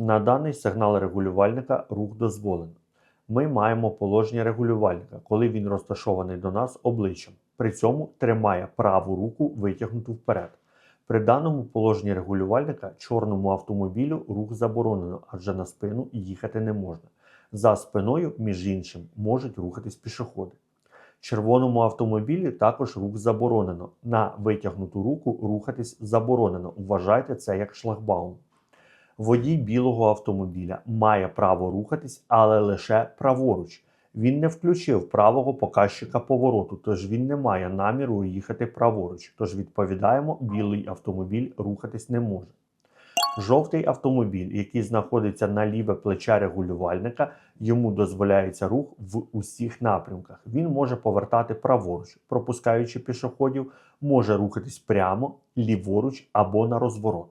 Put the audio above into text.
На даний сигнал регулювальника рух дозволено. Ми маємо положення регулювальника, коли він розташований до нас обличчям. При цьому тримає праву руку витягнуту вперед. При даному положенні регулювальника чорному автомобілю рух заборонено, адже на спину їхати не можна. За спиною, між іншим, можуть рухатись пішоходи. Червоному автомобілі також рух заборонено. На витягнуту руку рухатись заборонено. Вважайте це як шлагбаум. Водій білого автомобіля має право рухатись, але лише праворуч. Він не включив правого показчика повороту, тож він не має наміру їхати праворуч. Тож відповідаємо, білий автомобіль рухатись не може. Жовтий автомобіль, який знаходиться на ліве плече регулювальника, йому дозволяється рух в усіх напрямках. Він може повертати праворуч, пропускаючи пішоходів, може рухатись прямо, ліворуч або на розворот.